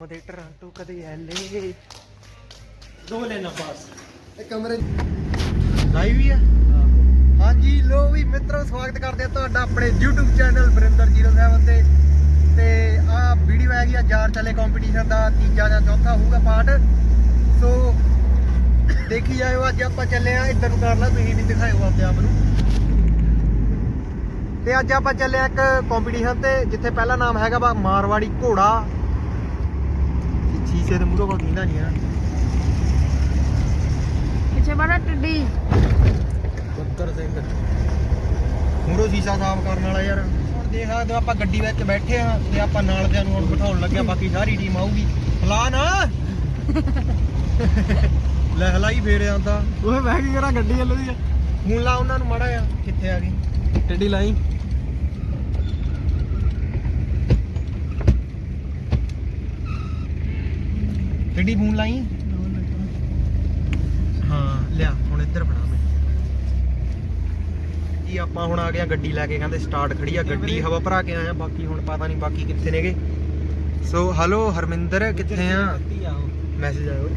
ਕਦੇ ਟਰਾਂਟੋ ਕਦੇ ਐਲੇ ਦੋ ਲੈਣਾ ਪਾਸ। ਇਹ ਕਮਰੇ ਲਾਈਵ ਵੀ ਆ? ਹਾਂਜੀ ਲੋ ਵੀ ਮਿੱਤਰੋ ਸਵਾਗਤ ਕਰਦੇ ਆ ਤੁਹਾਡਾ ਆਪਣੇ YouTube ਚੈਨਲ ਬਰਿੰਦਰ 07 ਤੇ। ਤੇ ਆ ਵੀਡੀਓ ਹੈਗੀ ਆ ਜਾਰ ਚਲੇ ਕੰਪੀਟੀਸ਼ਨ ਦਾ ਤੀਜਾ ਜਾਂ ਚੌਥਾ ਹੋਊਗਾ ਪਾਰਟ। ਸੋ ਦੇਖੀ ਜਾਇਓ ਅੱਜ ਆਪਾਂ ਚੱਲੇ ਆ ਇੱਧਰ ਨੂੰ ਕਰ ਲਾ ਤੁਸੀਂ ਵੀ ਦਿਖਾਇਓ ਆਪਣੇ ਆਪ ਨੂੰ। ਤੇ ਅੱਜ ਆਪਾਂ ਚੱਲੇ ਆ ਇੱਕ ਕੰਪੀਟੀਸ਼ਨ ਤੇ ਜਿੱਥੇ ਪਹਿਲਾ ਨਾਮ ਹੈਗਾ ਵਾ ਮਾਰਵਾੜੀ ਘੋੜਾ। ਸ਼ੀਸ਼ੇ ਦੇ ਮੂਹਰੋਂ ਕੋਈ ਦਿੰਦਾ ਨਹੀਂ ਹੈ ਪਿੱਛੇ ਬੜਾ ਟੱਡੀ ਬੱਕਰ ਸਿੰਘ ਮੂਰੋ ਸ਼ੀਸ਼ਾ ਸਾਫ਼ ਕਰਨ ਵਾਲਾ ਯਾਰ। ਹੁਣ ਦੇਖ ਸਕਦੇ ਆਪਾਂ ਗੱਡੀ ਵਿੱਚ ਬੈਠੇ ਆ ਤੇ ਆਪਾਂ ਨਾਲ ਦਿਆਂ ਨੂੰ ਹੁਣ ਬਿਠਾਉਣ ਲੱਗਿਆ ਬਾਕੀ ਸਾਰੀ ਟੀਮ ਆਊਗੀ। ਹਲਾ ਨਾ! ਲੈ ਹਲਾਈ ਫੇਰ ਆਂਦਾ ਉਹ ਮੈਂ ਕੀ ਕਰਾਂ ਗੱਡੀ ਵੱਲੋਂ ਦੀ ਫੋਨ ਲਾ ਉਹਨਾਂ ਨੂੰ ਮੜਾ ਆ ਕਿੱਥੇ ਆ ਗਈ? ਟੱਡੀ ਲਾਈ। ਕਿੱਡੀ ਫੋਨ ਲਾਈ ਹਾਂ ਲਿਆ ਹੁਣ ਇੱਧਰ ਫੜਾ ਮੈਂ। ਜੀ ਆਪਾਂ ਹੁਣ ਆ ਗਏ ਆ ਗੱਡੀ ਲੈ ਕੇ ਕਹਿੰਦੇ ਸਟਾਰਟ ਖੜੀ ਆ ਗੱਡੀ ਹਵਾ ਭਰਾ ਕੇ ਆਇਆ ਬਾਕੀ ਹੁਣ ਪਤਾ ਨਹੀਂ ਬਾਕੀ ਕਿੱਥੇ ਨੇਗੇ। ਸੋ ਹਲੋ ਹਰਮਿੰਦਰ ਕਿੱਥੇ ਆ? ਪੱਤੀ ਮੈਸੇਜ ਆਇਓ।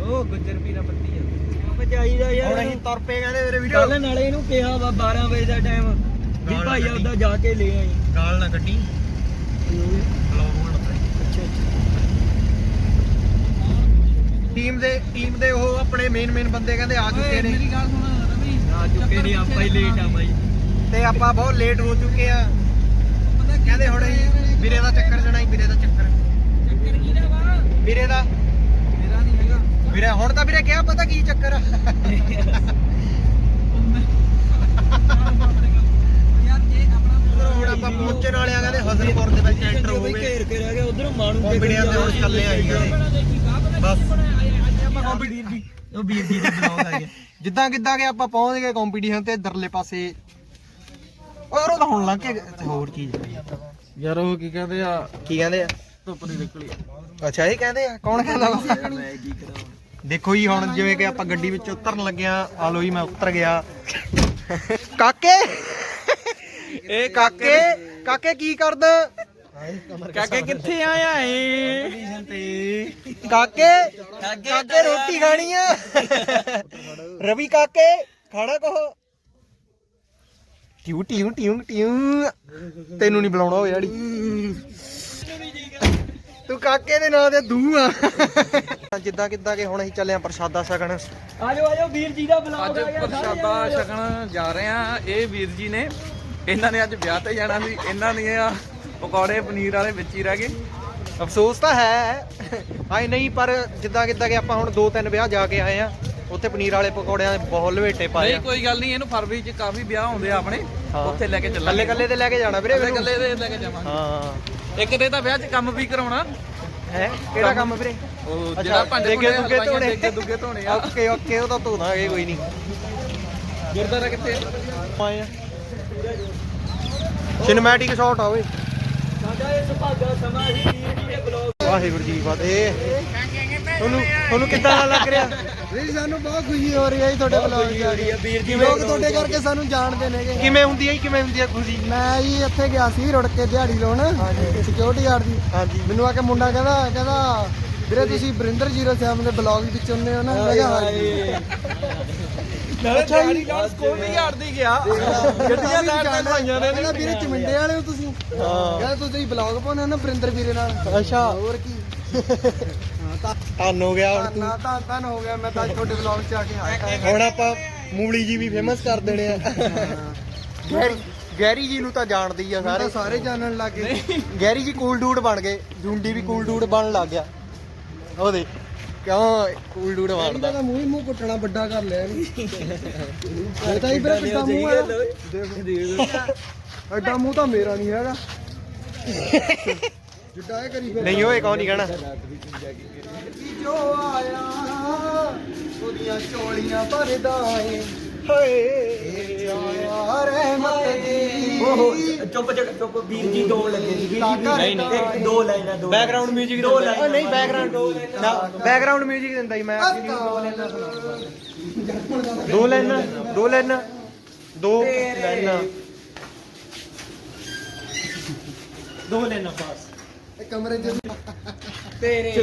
ਉਹ ਗੁੱਜਰ ਪੀਰਾ ਪੱਤੀ ਆ। ਚਾਹੀਦਾ ਹੁਣ ਯਾਰ। ਅਸੀਂ ਤੁਰ ਪਏ ਕਹਿੰਦੇ ਮੇਰੇ ਵੀਡੀਓ ਕੱਲ ਨਾਲੇ ਇਹਨੂੰ ਕਿਹਾ ਵਾ 12 ਵਜੇ ਦਾ ਟਾਈਮ ਵੀ ਭਾਈ ਕੱਢੀ। ਆਪਦਾ ਜਾ ਕੇ ਲੈ ਆਈ। ਗਾਲ ਨਾ ਗੱਡੀ। ਬਲੌਗ ਹੋਣ ਲੱਗਾ ਅੱਛਾ ਅੱਛਾ। ਟੀਮ ਦੇ ਟੀਮ ਦੇ ਉਹ ਆਪਣੇ ਮੇਨ ਮੇਨ ਬੰਦੇ ਕਹਿੰਦੇ ਆ ਚੁੱਕੇ ਨੇ। ਗੱਲ ਸੁਣ ਰਵੀ ਆ ਚੁੱਕੇ ਨਹੀਂ ਆਪਾਂ ਹੀ ਲੇਟ ਆ ਬਾਈ। ਤੇ ਆਪਾਂ ਬਹੁਤ ਲੇਟ ਹੋ ਚੁੱਕੇ ਆ। ਕਹਿੰਦੇ ਹੁਣ ਵੀਰੇ ਦਾ ਚੱਕਰ ਜਣਾ ਹੀ ਵੀਰੇ ਦਾ ਚੱਕਰ। ਚੱਕਰ ਕਿਹਦਾ ਵਾ? ਵੀਰੇ ਦਾ। ਮੇਰਾ ਨਹੀਂ ਹੈਗਾ। ਵੀਰੇ ਹੁਣ ਤਾਂ ਵੀਰੇ ਕਿਹਾ ਪਤਾ ਕੀ ਚੱਕਰ ਆ? ਯਾਰ ਜੇ ਆਪਣਾ ਹੁਣ ਆਪਾਂ ਪਹੁੰਚਣ ਵਾਲੇ ਆ ਕਹਿੰਦੇ ਹਸਨਪੁਰ ਦੇ ਵਿੱਚ ਐਂਟਰ ਹੋ ਗਏ। ਘੇਰ ਕੇ ਰਹਿ ਗਏ ਉਧਰੋਂ ਮਾਣੂ ਕੇ ਕੰਪਨੀਆਂ ਦੇ ਹੁਣ ਚੱਲੇ ਆਈ ਗਏ ਬਸ। ਆਪਾਂ ਕੰਪੀਟੀਸ਼ਨ ਦੀ ਉਹ ਵੀਰ ਜੀ ਦੇ ਬਲੌਗ ਆ ਗਏ ਜਿੱਦਾਂ ਕਿੱਦਾਂ ਕਿ ਆਪਾਂ ਪਹੁੰਚ ਗਏ ਕੰਪੀਟੀਸ਼ਨ ਤੇ ਦਰਲੇ ਪਾਸੇ। ਓਏ ਉਹ ਤਾਂ ਹੁਣ ਲੰਘ ਕੇ ਹੋਰ ਚੀਜ਼ ਯਾਰ ਉਹ ਕੀ ਕਹਿੰਦੇ ਆ? ਕੀ ਕਹਿੰਦੇ ਆ? ਧੁੱਪ ਦੀ ਨਿਕਲੀ। ਅੱਛਾ ਇਹ ਕਹਿੰਦੇ ਆ? ਕੌਣ ਕਹਿੰਦਾ ਵਾ? ਮੈਂ ਕੀ ਕਰਾਂ ਦੇਖੋ ਜੀ ਹੁਣ ਜਿਵੇਂ ਕਿ ਆਪਾਂ ਗੱਡੀ ਵਿੱਚ ਉਤਰਨ ਲੱਗਿਆ ਆ। ਲੋ ਜੀ ਮੈਂ ਉਤਰ ਗਿਆ। ਕਾਕੇ! ਇਹ ਕਾਕੇ! ਕਾਕੇ ਕੀ ਕਰਦਾ? ਕਾਕੇ ਕਿੱਥੇ ਆਇਆ ਏ? ਤੇ। ਕਾਕੇ ਕਾਕੇ ਰੋਟੀ ਖਾਣੀ ਆ। ਰਵੀ ਕਾਕੇ ਖਾਣਾ ਕੋ ਟਿਊ ਟਿਊ ਟਿਊ ਟਿਊ। ਤੈਨੂੰ ਨਹੀਂ ਬੁਲਾਉਣਾ ਹੋਇਆ ੜੀ ਤੂੰ ਕਾਕੇ ਦੇ ਨਾਂ ਤੇ ਦੂ ਆ। ਜਿੱਦਾਂ ਕਿੱਦਾਂ ਕਿ ਹੁਣ ਅਸੀਂ ਚੱਲੇ ਆ ਪ੍ਰਸ਼ਾਦਾ ਛਕਣ। ਆਜੋ ਆਜੋ ਵੀਰ ਜੀ ਦਾ ਬਲੌਗ ਅੱਜ ਪ੍ਰਸ਼ਾਦਾ ਛਕਣ ਜਾ ਰਹੇ ਆ। ਇਹ ਵੀਰ ਜੀ ਨੇ। ਇਹਨਾਂ ਨੇ ਅੱਜ ਵਿਆਹ ਤੇ ਜਾਣਾ ਸੀ। ਇਹਨਾਂ ਨੇ ਆ ਪਕੌੜੇ ਪਨੀਰ ਵਾਲੇ ਵਿੱਚ ਹੀ ਰਹਿ ਗਏ। ਅਫਸੋਸ ਤਾਂ ਹੈ। ਆਏ ਨਹੀਂ ਪਰ ਜਿੱਦਾਂ ਕਿੱਦਾਂ ਕਿ ਆਪਾਂ ਹੁਣ ਦੋ ਤਿੰਨ ਵਿਆਹ ਜਾ ਕੇ ਆਏ ਆ ਉੱਥੇ ਪਨੀਰ ਵਾਲੇ ਪਕੌੜਿਆਂ ਦੇ ਬਹੁਤ ਲਵੇਟੇ ਪਾਏ ਨਹੀਂ ਆ। ਕੋਈ ਗੱਲ ਨਹੀਂ ਇਹਨੂੰ ਫਰਵਰੀ ਚ ਕਾਫੀ ਵਿਆਹ ਹੁੰਦੇ ਆ ਆਪਣੇ ਹਾਂ। ਉੱਥੇ ਲੈ ਕੇ ਕੱਲੇ ਚੱਲਾਂਗੇ। ਕੱਲੇ ਤੇ ਲੈ ਕੇ ਜਾਣਾ ਵੀਰੇ ਕੱਲੇ ਮੈਨੂੰ। ਕੱਲੇ ਦੇ ਲੈ ਕੇ ਜਾਵਾਂਗੇ। ਹਾਂ। ਇੱਕ ਦੇ ਤਾਂ ਵਿਆਹ 'ਚ ਕੰਮ ਵੀ ਕਰਾਉਣਾ। ਹੈ? ਕਿਹੜਾ ਕੰਮ? ਵੀਰੇ? ਉਹ ਜਿਹੜਾ ਭਾਂਡੇ ਦੇਗੇ ਦੁੱਗੇ ਧੋਣੇ। ਦੇਗੇ ਦੁੱਗੇ ਧੋਣੇ ਆ। ਓਕੇ ਓਕੇ ਉਹ ਤਾਂ ਧੋ ਦਾਂਗੇ ਕੋਈ ਨਹੀਂ। ਗੁਰਦਾਰਾ ਕਿੱਥੇ? ਆਏ ਆ। ਸਿਨੇਮੈਟਿਕ ਸ਼ਾਟ ਆ ਓਏ। ਵਾਹਿਗੁਰੂ ਜੀ ਫਤਿਹ। ਤੁਹਾਨੂੰ ਤੁਹਾਨੂੰ ਕਿੱਦਾਂ ਦਾ ਲੱਗ ਰਿਹਾ? ਵੀਰ ਸਾਨੂੰ ਬਹੁਤ ਖੁਸ਼ੀ ਹੋ ਰਹੀ ਹੈ ਜੀ ਤੁਹਾਡੇ ਬਲੌਗ ਦੀ ਵੀਰ ਜੀ ਲੋਕ ਤੁਹਾਡੇ ਕਰਕੇ ਸਾਨੂੰ ਜਾਣਦੇ ਨੇਗੇ ਕਿਵੇਂ ਹੁੰਦੀ ਹੈ ਜੀ, ਕਿਵੇਂ ਹੁੰਦੀ ਹੈ ਖੁਸ਼ੀ? ਮੈਂ ਜੀ ਇੱਥੇ ਗਿਆ ਸੀ ਰੁੜ ਕੇ ਦਿਹਾੜੀ ਲਾਉਣ ਸਿਕਿਉਰਿਟੀ ਗਾਰਡ ਦੀ। ਹਾਂਜੀ। ਮੈਨੂੰ ਆ ਕੇ ਮੁੰਡਾ ਕਹਿੰਦਾ ਕਹਿੰਦਾ ਵੀਰੇ ਤੁਸੀਂ ਬਰਿੰਦਰ 07 ਦੇ ਬਲੌਗ ਵਿੱਚ ਹੁੰਦੇ ਹੋ ਨਾ ਮੈਂ ਕਿਹਾ ਹਾਂਜੀ। ਨਾਲੇ ਦਿਹਾੜੀ ਨਾਲ ਸਕੂਲ ਵੀ ਯਾਰਦੀ ਗਿਆ। ਗੱਡੀਆਂ ਲੈਣ ਤੇ ਭਾਈਆਂ ਨੇ ਕਹਿੰਦਾ ਵੀਰੇ ਚਮਿੰਡੇ ਵਾਲੇ ਹੋ ਤੁਸੀਂ। ਹਾਂ। ਕਹਿੰਦਾ ਤੁਸੀਂ ਬਲੌਗ ਪਾਉਣੇ ਹੋ ਨਾ ਬਰਿੰਦਰ ਵੀਰੇ ਨਾਲ। ਅੱਛਾ। ਹੋਰ ਕੀ। ਹਾਂ ਤਾਂ ਧੰਨ ਹੋ ਗਿਆ ਹੁਣ ਤੂੰ ਨਾ ਤਾਂ। ਤਾਂ ਹੋ ਗਿਆ। ਮੈਂ ਤਾਂ ਅੱਜ ਤੁਹਾਡੇ ਬਲੌਗ 'ਚ ਆ ਕੇ ਆਇਆ। ਹੁਣ ਆਪਾਂ ਮੂਲੀ ਜੀ ਵੀ ਫੇਮਸ ਕਰ ਦੇਣੇ ਆ। ਗੈਰੀ ਗੈਰੀ ਜੀ ਨੂੰ ਤਾਂ ਜਾਣਦੀ ਆ ਸਾਰੇ। ਸਾਰੇ ਜਾਣਨ ਲੱਗੇ ਗੈਰੀ ਜੀ ਕੂਲ ਡੂਡ ਬਣ ਗਏ। ਜੁੰਡੀ ਵੀ ਕੂਲ ਡੂਡ ਬਣਨ ਲੱਗ ਗਿਆ। ਉਹਦੇ ਕਿਉਂ ਕੂਲ ਡੂਡ ਤਾਂ ਮੂੰਹ ਹੀ ਮੂੰਹ ਕੁੱਟਣਾ ਵੱਡਾ ਕਰ ਲਿਆ ਇਹਨੂੰ। ਇਹ ਤਾਂ ਹੀ ਵੀਰੇ ਪਿੱਟਾ ਮੂੰਹ ਆ ਦੇਖ। ਐਡਾ ਮੂੰਹ ਤਾਂ ਮੇਰਾ ਨਹੀਂ ਹੈਗਾ। ਜਿੱਡਾ ਇਹ ਕਰੀ ਫਿਰ ਨਹੀਂ ਓਏ ਕੌਣ ਨਹੀਂ ਕਹਿਣਾ। ਜੋ ਆਇਆ ਉਹਦੀਆਂ ਚੋਲੀਆਂ ਭਰਦਾ ਏ। ਹਏ। ਆਇਆ ਰਹਿਮਤ ਦੀ। ਚੁੱਪ ਚੁੱਪ ਚੁੱਪ ਵੀਰ ਜੀ ਦੋ ਲੱਗੇ ਸੀ ਵੀਰ ਜੀ ਨਹੀਂ, ਨਹੀਂ। ਇੱਕ ਦੋ ਲਾਈਨਾਂ ਦੋ ਬੈਕਗ੍ਰਾਉਂਡ 뮤직 ਦੋ ਦਿੰਦਾ ਓ ਨਹੀਂ ਬੈਕਗ੍ਰਾਉਂਡ ਨਾ ਬੈਕਗ੍ਰਾਉਂਡ 뮤직 ਦਿੰਦਾ ਹੀ ਮੈਂ ਦੋ ਲਾਈਨਾਂ ਦੋ ਲਾਈਨਾਂ ਦੋ ਲਾਈਨਾਂ ਦੋ ਲਾਈਨਾਂ ਪਾਸ ਇਹ ਕਮਰੇ 'ਚ ਵੇ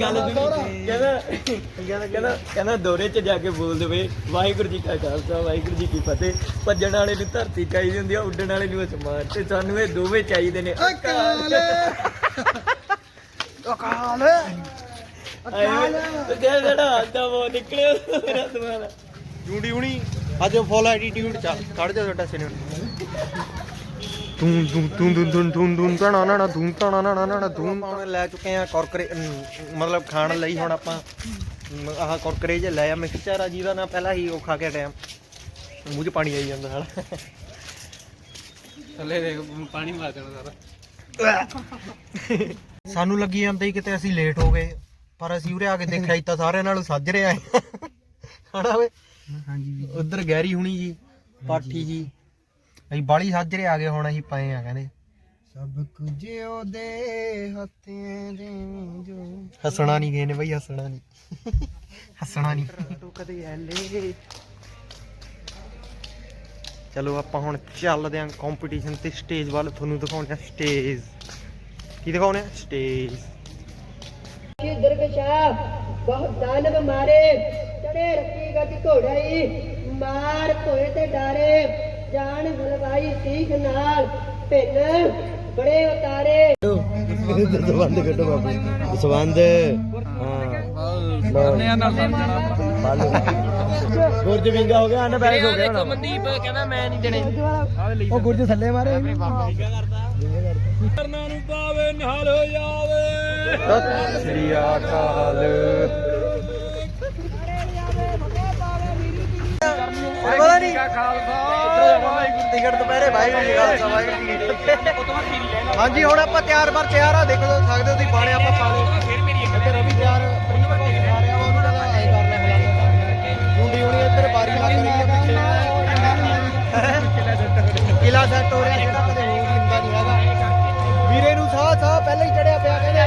ਗੱਲ ਕਹਿੰਦਾ ਕਹਿੰਦਾ ਕਹਿੰਦਾ ਕਹਿੰਦਾ ਦੌਰੇ 'ਚ ਜਾ ਕੇ ਬੋਲ ਦੇਵੇ ਵਾਹਿਗੁਰੂ ਜੀ ਕਾ ਖਾਲਸਾ ਵਾਹਿਗੁਰੂ ਜੀ ਕੀ ਫਤਿਹ। ਭੱਜਣ ਵਾਲੇ ਨੂੰ ਧਰਤੀ ਚਾਹੀਦੀ ਹੁੰਦੀ ਆ ਉੱਡਣ ਵਾਲੇ ਨੂੰ ਅਸਮਾਨ ਤੇ। ਸਾਨੂੰ ਇਹ ਦੋਵੇਂ ਚਾਹੀਦੇ ਨੇ। ਅਕਾਲ। ਅਕਾਲ। ਅਕਾਲ। ਤੇ ਜਿਹੜਾ ਆਂਦਾ ਉਹ ਨਿਕਲਿਆ। ਮੇਰਾ ਜੂੰਡੀ ਹੁਣੀ। ਅੱਜ ਫੁੱਲ ਐਟੀਟਿਊਡ ਚੱਲ ਕੱਢ ਦੇ ਤੁਹਾਡਾ ਸਿਨੇ ਤੂੰ ਤੂੰ ਤੂੰ ਤੂੰ ਤੂੰ ਤੂੰ ਤੂੰ ਤਾਣਾ ਨਾ ਤੂੰ ਤਾਣਾ ਨਾ ਨਾ ਨਾ ਤੂੰ ਹੁਣ ਲੈ ਚੁੱਕੇ ਆ ਕੁਰਕਰੇ ਮਤਲਬ ਖਾਣ ਲਈ ਹੁਣ ਆਪਾਂ ਆਹ ਕੁਰਕਰੇ ਜੇ ਲੈ ਆ ਮਿਕਸਚਰ ਆ ਜਿਹਦਾ ਨਾ ਪਹਿਲਾਂ ਹੀ ਉਹ ਖਾ ਕੇ ਟਾਈਮ ਮੂੰਹ 'ਚ ਪਾਣੀ ਆਈ ਜਾਂਦਾ ਸਾਲਾ। ਥੱਲੇ ਦੇਖ ਪਾਣੀ ਮਾਰ ਦੇਣਾ ਸਾਰਾ। ਸਾਨੂੰ ਲੱਗੀ ਜਾਂਦਾ ਹੀ ਕਿਤੇ ਅਸੀਂ ਲੇਟ ਹੋ ਗਏ ਪਰ ਅਸੀਂ ਉਰੇ ਆ ਕੇ ਦੇਖਿਆ ਜੀ ਤਾਂ ਸਾਰਿਆਂ ਨਾਲੋਂ ਸਾਜਰੇ ਆਏ ਹਣਾ ਵੇ ਹਾਂਜੀ। ਉਧਰ ਗਹਿਰੀ ਹੁਣੀ ਜੀ ਪਾਠੀ ਜੀ। ਅਸੀਂ ਬਾਲੀ ਸਾਜਰੇ ਆ ਗਏ ਹੁਣ ਅਸੀਂ ਪਏ ਆ ਕਹਿੰਦੇ। ਸਭ ਕੁਝ ਉਹਦੇ ਹੱਥਾਂ ਦੇ ਜੋ। ਹੱਸਣਾ ਨਹੀਂ ਗਏ ਨੇ ਬਈ ਹੱਸਣਾ ਨਹੀਂ। ਹੱਸਣਾ ਨਹੀਂ। ਤੂੰ ਕਦੇ ਐਲੇ ਚਲੋ ਆਪਾਂ ਹੁਣ ਚੱਲਦੇ ਆਂ ਕੰਪੀਟੀਸ਼ਨ ਤੇ ਸਟੇਜ ਵੱਲ ਤੁਹਾਨੂੰ ਦਿਖਾਉਂਦੇ ਆ ਸਟੇਜ ਕੀ ਦਿਖਾਉਣੇ ਆ? ਸਟੇਜ ਕੀ ਦਰਗਸ਼ਾ ਬਹੁਤ ਦਾਨਵ ਮਾਰੇ। ਚੜੇ ਰੱਖੀ ਗੱਜ ਘੋੜਾਈ। ਮਾਰ ਕੋਏ ਤੇ ਡਾਰੇ। ਜਾਨ ਹਲਵਾਈ ਸੀਖ ਨਾਲ ਭਿੰਨ ਬੜੇ ਉਤਾਰੇ। ਦਸਵੰਦ ਕੱਢੋ ਬਾਬੂ ਦਸਵੰਦ ਹਾਂ। ਗੁਰਜ ਵਿੰਗਾ ਹੋ ਗਿਆ। ਨਾ ਬੈਲੈਂਸ ਹੋ ਗਿਆ ਮਨਦੀਪ ਕਹਿੰਦਾ ਮੈਂ ਨਹੀਂ ਦੇਣੇ। ਉਹ ਗੁਰਜ ਥੱਲੇ ਮਾਰੇ। ਕਰਨਾ ਨੂੰ ਪਾਵੇ ਨਾਲ ਜਾਵੇ। ਸਤਿ ਸ੍ਰੀ ਅਕਾਲ। ਪਤਾ ਨਹੀਂ ਖਾਲਸਾ। ਦੀ ਦੁਪਹਿਰੇ, ਵਾਹਿਗੁਰੂ ਜੀ ਖਾਲਸਾ, ਵਾਹਿਗੁਰੂ ਜੀ ਕੀ ਫਤਿਹ। ਹਾਂਜੀ, ਹੁਣ ਆਪਾਂ ਤਿਆਰ ਬਰ ਤਿਆਰ ਆ, ਦੇਖ ਲਓ ਸਕਦੇ ਹੋ, ਤੁਸੀਂ ਬਾਣੇ ਆਪਾਂ ਪਾ ਲਏ ਇੱਧਰ ਰਵੀ ਤਿਆਰ ਆ ਰਿਹਾ ਵਾ ਉਹਨੂੰ ਕਹਿੰਦਾ ਐਂ ਕਰ ਲੈ ਮੁੰਡੀ ਹੁਣੀ ਇੱਧਰ ਬਾਰੀ ਲੱਗ ਰਹੀ ਹੈ ਪਿੱਛੇ। ਕਿਲਾ ਸੈੱਟ ਹੋ ਰਿਹਾ, ਜਿਹੜਾ ਕਦੇ ਹੋ ਹੁੰਦਾ ਨਹੀਂ ਹੈਗਾ ਵੀਰੇ ਨੂੰ ਸਾਹ ਸਾਹ ਪਹਿਲਾਂ ਹੀ ਚੜਿਆ ਪਿਆ ਕਹਿੰਦੇ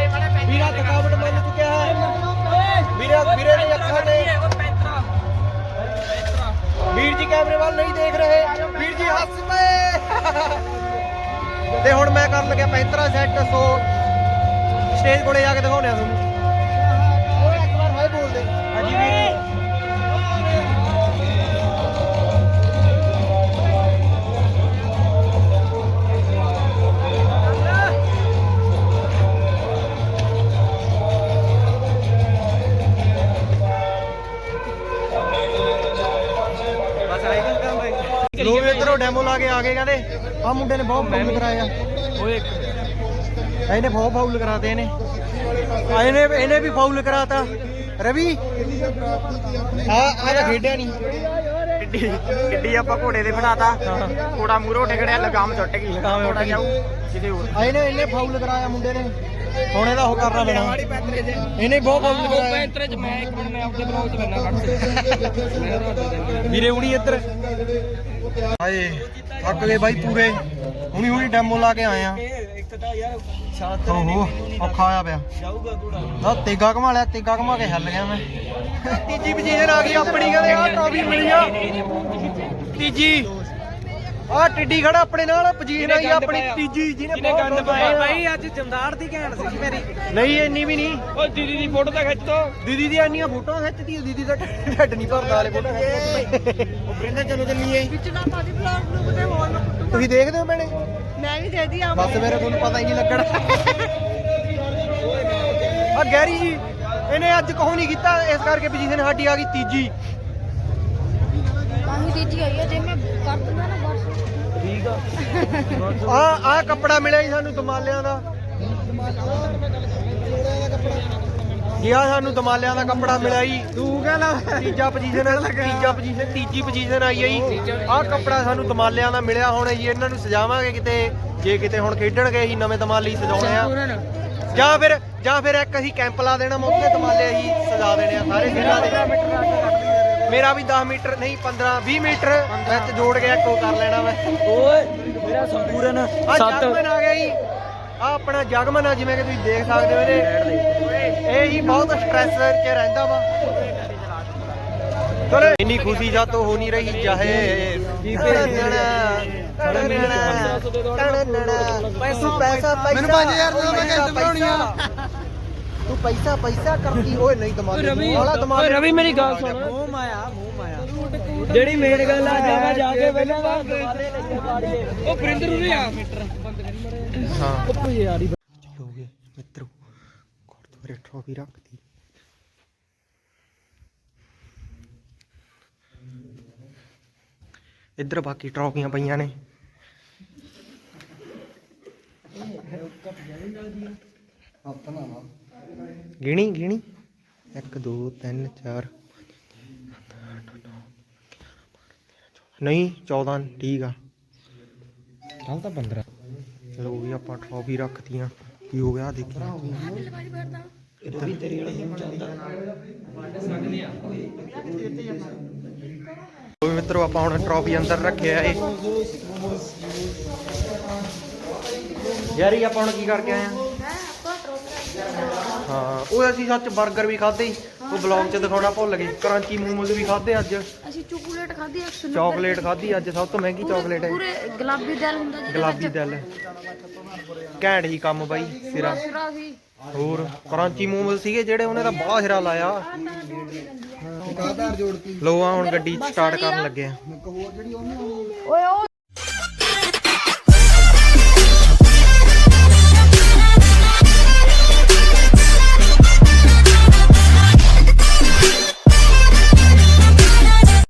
ਕੈਮਰੇ ਵੱਲ ਨਹੀਂ ਦੇਖ ਰਹੇ। ਵੀਰ ਜੀ, ਹੱਸ ਪਏ। ਤੇ ਹੁਣ ਮੈਂ ਕਰਨ ਲੱਗਿਆ ਪੈਂਤਰਾ ਸੈੱਟ, ਸੋ ਸਟੇਜ ਕੋਲੇ ਜਾ ਕੇ ਦਿਖਾਉਣੇ ਆ ਤੁਹਾਨੂੰ। ਇਧਰੋਂ ਡੈਮੋ ਲਾ ਕੇ ਆ ਗਏ ਕਹਿੰਦੇ। ਆ ਮੁੰਡੇ ਨੇ ਬਹੁਤ ਫਾਉਲ ਕਰਾਇਆ। ਓਏ ਇਹਨੇ ਬਹੁਤ ਫਾਉਲ ਕਰਾਤੇ ਇਹਨੇ। ਆ ਇਹਨੇ ਇਹਨੇ ਵੀ ਫਾਉਲ ਕਰਾਤਾ। ਰਵੀ? ਆ ਆ ਤਾਂ ਖੇਡਿਆ ਨਹੀਂ ਕਿੱਡੀ ਕਿੱਡੀ ਆਪਾਂ ਘੋੜੇ ਤੇ ਬਿਠਾਤਾ ਘੋੜਾ ਮੂਰੋ ਟਿਕੜਿਆ ਲਗਾਮ ਟੁੱਟ ਗਈ। ਲਗਾਮ ਟੁੱਟ। ਜਾਊ ਕਿਤੇ ਹੋਰ। ਇਹਨੇ ਇਹਨੇ ਫਾਉਲ ਕਰਾਇਆ ਮੁੰਡੇ ਨੇ। ਹੁਣ ਇਹਦਾ ਉਹ ਕਰਨਾ ਪੈਣਾ। ਇਹਨੇ ਬਹੁਤ ਫਾਉਲ ਕਰਾਇਆ। ਪੈਂਤਰੇ ਚ ਮੈਂ ਇੱਕ ਮਿੰਟ ਮੈਂ ਆਪਣੇ ਬਲੌਗ ਚ ਬੰਨਾ ਕੱਢ ਵੀਰੇ ਹੁਣੀ ਇੱਧਰ। ਹਾਏ ਥੱਕ ਗਏ ਬਾਈ ਪੂਰੇ। ਹੁਣੀ ਹੁਣੀ ਡੈਮੋ ਲਾ ਕੇ ਆਏ ਆ। ਇੱਕ ਤਾਂ ਯਾਰ ਓਹੋ ਔਖਾ ਹੋਇਆ ਪਿਆ। ਜਾਊਗਾ ਨਾ ਤੇਗਾ ਘਮਾ ਲਿਆ ਤੇਗਾ ਘਮਾ ਕੇ ਹੱਲ ਗਿਆ ਮੈਂ। ਤੀਜੀ ਪੋਜੀਸ਼ਨ ਆ ਗਈ ਆਪਣੀ ਕਹਿੰਦੇ ਆ ਟਰਾਫੀ ਮਿਲੀ ਆ। ਤੀਜੀ। ਆ ਟਿੱਡੀ ਖੜਾ ਆਪਣੇ ਨਾਲ ਪੋਜੀਸ਼ਨ ਆਈ ਆਪਣੀ ਤੀਜੀ ਜਿਹਨੇ ਬਹੁਤ ਗੰਦ ਪਾਇਆ। ਅੱਜ ਜਮਦਾਰ ਦੀ ਘੈਂਟ ਸੀ ਮੇਰੀ। ਨਹੀਂ ਇੰਨੀ ਵੀ ਨਹੀਂ। ਓ ਦੀਦੀ ਦੀ ਫੋਟੋ ਤਾਂ ਖਿੱਚ ਦੋ। ਦੀਦੀ ਦੀ ਇੰਨੀਆਂ ਫੋਟੋਆਂ ਖਿੱਚਦੀ ਦੀਦੀ ਦਾ ਢੱਡ ਨਹੀਂ ਭਰਦਾ ਵਾਲੇ ਫੋਟੋ ਉਹ ਬ੍ਰਿੰਦਰ ਚਲੋ ਚੱਲੀਏ। ਵਿੱਚ ਨਾ ਪਾਦੀ ਬਲੌਗ ਨੂੰ ਤੇ ਹੋਰ ਨਾ ਕੁੱਟੂ। ਤੁਸੀਂ ਦੇਖਦੇ ਹੋ ਮੈਨੇ ਮੈਂ ਵੀ ਦੇਦੀ ਆ। ਬਸ ਮੇਰੇ ਤੁਹਾਨੂੰ ਪਤਾ ਹੀ ਨਹੀਂ ਲੱਗਣਾ। ਆ ਗੈਰੀ ਜੀ ਇਹਨੇ ਅੱਜ ਕਹੋ ਨਹੀਂ ਕੀਤਾ। ਇਸ ਕਰਕੇ ਪੋਜੀਸ਼ਨ ਸਾਡੀ ਆ ਗਈ ਤੀਜੀ। ਤਾਂ ਹੀ ਤੀਜੀ ਆਈ ਹੈ ਜੇ ਮੈਂ ਕਰ ਦਿੰਦਾ ਨਾ ਬਸ। ਆ। ਆ ਕੱਪੜਾ ਮਿਲਿਆ ਜੀ ਸਾਨੂੰ ਦਮਾਲਿਆਂ ਦਾ। ਜੀ ਆ ਸਾਨੂੰ ਦਮਾਲਿਆਂ ਦਾ ਕੱਪੜਾ ਮਿਲਿਆ ਜੀ? ਤੂੰ ਕਹਿੰਦਾ ਤੀਜਾ ਪੋਜੀਸ਼ਨ ਤੀਜਾ ਪੋਜੀਸ਼ਨ ਤੀਜੀ ਪੋਜੀਸ਼ਨ ਆਈ ਹੈ ਜੀ। ਆ ਕੱਪੜਾ ਸਾਨੂੰ ਦਮਾਲਿਆਂ ਦਾ ਮਿਲਿਆ ਹੁਣ ਜੀ ਇਹਨਾਂ ਨੂੰ ਸਜਾਵਾਂਗੇ ਕਿਤੇ। ਜੇ ਕਿਤੇ ਹੁਣ ਖੇਡਣਗੇ ਅਸੀਂ ਨਵੇਂ ਦਮਾਲੀ ਸਜਾਉਣੇ ਆ। ਜਾਂ ਫਿਰ ਜਾਂ ਫਿਰ ਇੱਕ ਅਸੀਂ ਕੈਂਪ ਲਾ ਦੇਣਾ ਮੌਕੇ ਦਮਾਲੇ ਅਸੀਂ ਸਜਾ ਦੇਣੇ ਆ ਸਾਰੇ ਸਿਰਾਂ ਦੇ। ਮੇਰਾ ਵੀ 10 ਮੀਟਰ ਨਹੀਂ 15 20 ਮੀਟਰ ਵਿੱਚ ਜੋੜ ਕੇ ਇੱਕੋ ਕਰ ਲੈਣਾ ਮੈਂ। ਓਏ ਮੇਰਾ ਸੰਪੂਰਨ ਆ ਜਗਮਨ ਆ ਗਿਆ ਜੀ। ਆ ਆਪਣਾ ਜਗਮਨ ਆ ਜਿਵੇਂ ਕਿ ਤੁਸੀਂ ਦੇਖ ਸਕਦੇ ਹੋ ਇਹਦੇ। ਇਹ ਹੀ ਬਹੁਤ ਸਟ੍ਰੈਸ 'ਚ ਰਹਿੰਦਾ ਵਾ। ਚਲੋ ਇੰਨੀ ਖੁਸ਼ੀ ਜਾਂ ਤੋਂ ਹੋ ਨਹੀਂ ਰਹੀ ਚਾਹੇ ਪੈਸਾ ਪੈਸਾ ਮੈਨੂੰ 5000 ਦੇ ਮੈਂ ਕਿਸ਼ਤ ਭਰਾਉਣੀ ਆ ਤੂੰ ਪੈਸਾ ਪੈਸਾ ਕਰਦੀ ਓਏ ਨਹੀਂ ਦਿਮਾਗ ਰਵੀ ਵਾਲਾ ਦਿਮਾਗ ਓਏ ਰਵੀ ਮੇਰੀ ਗੱਲ ਸੁਣ। ਮੂੰਹ ਮਾਇਆ ਮੂੰਹ ਮਾਇਆ। ਜਿਹੜੀ ਮੇਨ ਗੱਲ ਆ ਜਾਵਾ ਜਾ ਕੇ ਪਹਿਲਾਂ ਉਹ ਪ੍ਰਿੰਦਰ ਉਰੇ ਆ। ਮੀਟਰ ਬੰਦ ਕਰੀ ਮੜੇ ਹਾਂ। ਉਹ ਯਾਰੀ ਹੋ ਗਏ ਮਿੱਤਰੋ ਗੁਰਦੁਆਰੇ ਟਰੋਫੀ ਰੱਖਦੀ ਇੱਧਰ ਬਾਕੀ ਟਰੋਫੀਆਂ ਪਈਆਂ ਨੇ। ਗਿਣੀ ਗਿਣੀ। 1 2 3 4 ਨਹੀਂ 14 ਠੀਕ ਆ। ਕੱਲ ਤਾਂ 15 ਚਲੋ ਵੀ ਆਪਾਂ ਟਰੋਫੀ ਰੱਖਤੀਆਂ। ਕੀ ਹੋ ਗਿਆ? ਦੇਖੀ। ਰਵੀ ਤੇਰੇ ਵਾਲਾ ਜਿਮ ਚੱਲਦਾ ਉਹ ਵੀ ਮਿੱਤਰੋ ਆਪਾਂ ਹੁਣ ਟਰੋਫੀ ਅੰਦਰ ਰੱਖਿਆ ਏ। ਯਾਰੀ ਆਪਾਂ ਹੁਣ ਕੀ ਕਰਕੇ ਆਏ ਆ? ਹਾਂ ਉਹ ਅਸੀਂ ਸੱਚ 버ਗਰ ਵੀ ਖਾਦੇ ਉਹ ਬਲੌਗ 'ਚ ਦਿਖਾਉਣਾ ਭੁੱਲ ਗਏ ਕਰਾਂਚੀ ਮੋਮੋਜ਼ ਵੀ ਖਾਦੇ ਅੱਜ। ਅਸੀਂ ਚੋਕਲੇਟ ਖਾਧੀ 190 ਚਾਕਲੇਟ ਖਾਦੀ ਅੱਜ ਸਭ ਤੋਂ ਮਹਿੰਗੀ ਚਾਕਲੇਟ ਹੈ। ਪੂਰੇ ਗੁਲਾਬੀ ਦਿਲ ਹੁੰਦਾ ਜਿਹਦੇ ਗੁਲਾਬੀ ਦਿਲ। ਘੈਂਟ ਹੀ ਕੰਮ ਬਾਈ ਸਿਰਾ। ਸਿਰਾ ਸੀ। ਹੋਰ ਕਰਾਂਚੀ ਮੋਮੋਜ਼ ਸੀਗੇ ਜਿਹੜੇ ਉਹਨੇ ਤਾਂ ਬੜਾ ਸਿਰਾ ਲਾਇਆ। ਜੋੜਤੀ ਲੋ ਆ। ਹੁਣ ਗੱਡੀ ਸਟਾਰਟ ਕਰਨ ਲੱਗੇ ਆ। ਇੱਕ ਹੋਰ ਜਿਹੜੀ ਉਹਨੇ ਓਏ ਉਹ